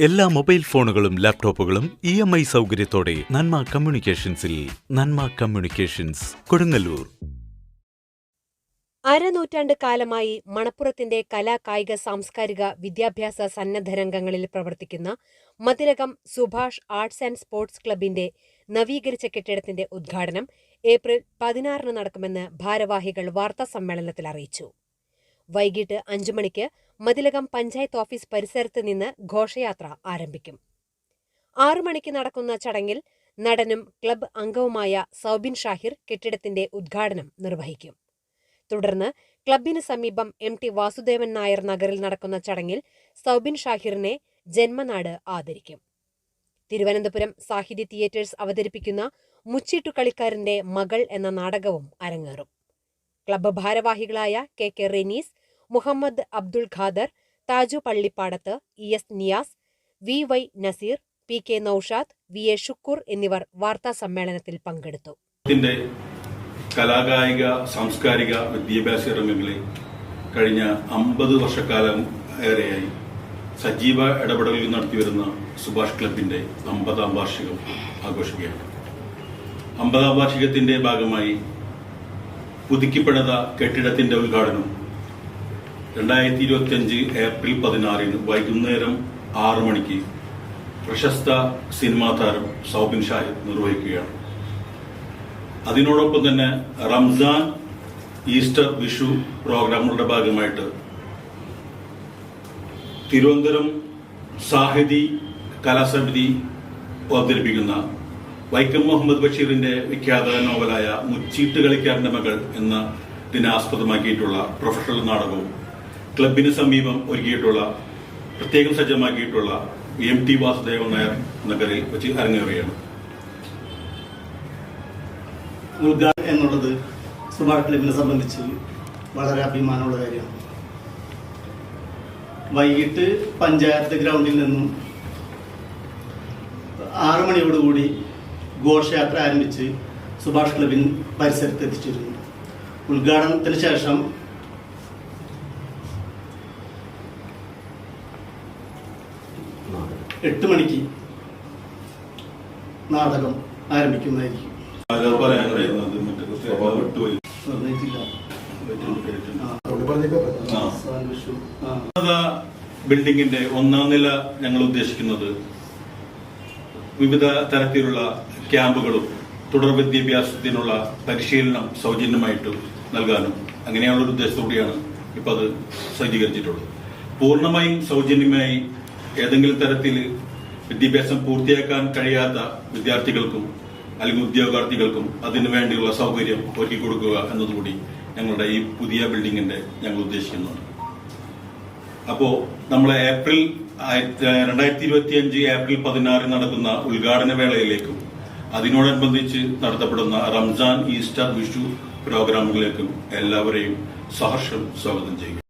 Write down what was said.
എല്ലാ മൊബൈൽ ഫോണുകളും ലാപ്ടോപ്പുകളും ഇ എം ഐ സൗകര്യത്തോടെ നന്മ കമ്മ്യൂണിക്കേഷൻസിൽ നന്മ കമ്മ്യൂണിക്കേഷൻസ് കൊടുങ്ങല്ലൂർ. അരനൂറ്റാണ്ട് കാലമായി മണപ്പുറത്തിന്റെ കലാ കായിക സാംസ്കാരിക വിദ്യാഭ്യാസ സന്നദ്ധ രംഗങ്ങളിൽ പ്രവർത്തിക്കുന്ന Mathirakam Subhash arts and sports ക്ലബിന്റെ നവീകരിച്ച കെട്ടിടത്തിന്റെ ഉദ്ഘാടനം ഏപ്രിൽ പതിനാറിന് നടക്കുമെന്ന് ഭാരവാഹികൾ വാർത്താ സമ്മേളനത്തിൽ അറിയിച്ചു. വൈകിട്ട് അഞ്ചു മണിക്ക് മതിലകം പഞ്ചായത്ത് ഓഫീസ് പരിസരത്ത് നിന്ന് ഘോഷയാത്ര ആരംഭിക്കും. ആറു മണിക്ക് നടക്കുന്ന ചടങ്ങിൽ നടനും ക്ലബ് അംഗവുമായ സൗബിൻ ഷാഹിർ കെട്ടിടത്തിന്റെ ഉദ്ഘാടനം നിർവഹിക്കും. തുടർന്ന് ക്ലബിന് സമീപം എം ടി വാസുദേവൻ നായർ നഗറിൽ നടക്കുന്ന ചടങ്ങിൽ സൗബിൻ ഷാഹിറിനെ ജന്മനാട് ആദരിക്കും. തിരുവനന്തപുരം സാഹിത്യ തിയേറ്റേഴ്സ് അവതരിപ്പിക്കുന്ന മുച്ചീട്ടു കളിക്കാരന്റെ മകൾ എന്ന നാടകവും അരങ്ങേറും. ക്ലബ്ബ് ഭാരവാഹികളായ K K Renees Muhammad Abdul Khader Thaju Pallippadathu E S Niyas V Y Naseer P K Noushad V A Shukkoor എന്നിവർ വാർത്താ സമ്മേളനത്തിൽ പങ്കെടുത്തു. കലാകായിക സാംസ്കാരിക വിദ്യാഭ്യാസ രംഗങ്ങളിൽ കഴിഞ്ഞ അമ്പത് വർഷക്കാലം ഏറെയായി സജീവ ഇടപെടലുകൾ നടത്തിവരുന്ന സുഭാഷ് ക്ലബിന്റെ അമ്പതാം വാർഷികം ആഘോഷിക്കുകയാണ്. അമ്പതാം വാർഷികത്തിന്റെ ഭാഗമായി പുതുക്കിപ്പണിത കെട്ടിടത്തിന്റെ ഉദ്ഘാടനം രണ്ടായിരത്തി ഇരുപത്തിയഞ്ച് ഏപ്രിൽ പതിനാറിന് വൈകുന്നേരം ആറു മണിക്ക് പ്രശസ്ത സിനിമാ താരം സൗബിൻ ഷാഹിദ് നിർവഹിക്കുകയാണ്. അതിനോടൊപ്പം തന്നെ റംസാൻ ഈസ്റ്റർ വിഷു പ്രോഗ്രാമുകളുടെ ഭാഗമായിട്ട് തിരുവനന്തപുരം സാഹിതി കലാസമിതി അവതരിപ്പിക്കുന്ന വൈക്കം മുഹമ്മദ് ബഷീറിന്റെ വിഖ്യാത നോവലായ മുച്ചീട്ട് കളിക്കാരന്റെ മകൾ എന്ന ദിനാസ്പദമാക്കിയിട്ടുള്ള പ്രൊഫഷണൽ നാടകവും ക്ലബിന് സമീപം ഒരുക്കിയിട്ടുള്ള പ്രത്യേകം സജ്ജമാക്കിയിട്ടുള്ള എം ടി വാസുദേവൻ നായർ നഗറിൽ വെച്ച് അരങ്ങേറുകയാണ്. ഉദ്ഘാടനം എന്നുള്ളത് സുഭാഷ് ക്ലബിനെ സംബന്ധിച്ച് വളരെ അഭിമാനമുള്ള കാര്യമാണ്. വൈകിട്ട് പഞ്ചായത്ത് ഗ്രൗണ്ടിൽ നിന്നും ആറു മണിയോടുകൂടി ഘോഷയാത്ര ആരംഭിച്ച് സുഭാഷ് ക്ലബിൻ പരിസരത്ത് എത്തിച്ചിരുന്നു. ഉദ്ഘാടനത്തിന് ശേഷം എട്ട് മണിക്ക് നാടകം ആരംഭിക്കുന്നതായിരിക്കും. ബിൽഡിങ്ങിന്റെ ഒന്നാം നില ഞങ്ങൾ ഉദ്ദേശിക്കുന്നത്. വിവിധ തരത്തിലുള്ള ക്യാമ്പുകളും തുടർ വിദ്യാഭ്യാസത്തിനുള്ള പരിശീലനം സൗജന്യമായിട്ട് നൽകാനും അങ്ങനെയുള്ള ഒരു ഉദ്ദേശത്തോടെയാണ് ഇപ്പൊ അത് സജ്ജീകരിച്ചിട്ടുള്ളത്. പൂർണമായും സൗജന്യമായി ഏതെങ്കിലും തരത്തിൽ വിദ്യാഭ്യാസം പൂർത്തിയാക്കാൻ കഴിയാത്ത വിദ്യാർത്ഥികൾക്കും അല്ലെങ്കിൽ ഉദ്യോഗാർത്ഥികൾക്കും അതിനു വേണ്ടിയുള്ള സൗകര്യം ഒരുക്കി കൊടുക്കുക എന്നതുകൂടി ഞങ്ങളുടെ ഈ പുതിയ ബിൽഡിങ്ങിന്റെ ഞങ്ങൾ ഉദ്ദേശിക്കുന്നുണ്ട്. അപ്പോ നമ്മളെ ഏപ്രിൽ രണ്ടായിരത്തി ഇരുപത്തി അഞ്ച് ഏപ്രിൽ പതിനാറിന് നടക്കുന്ന ഉദ്ഘാടന വേളയിലേക്കും അതിനോടനുബന്ധിച്ച് നടത്തപ്പെടുന്ന റംസാൻ ഈസ്റ്റർ വിഷു പ്രോഗ്രാമുകളിലേക്കും എല്ലാവരെയും സഹർഷം സ്വാഗതം ചെയ്യും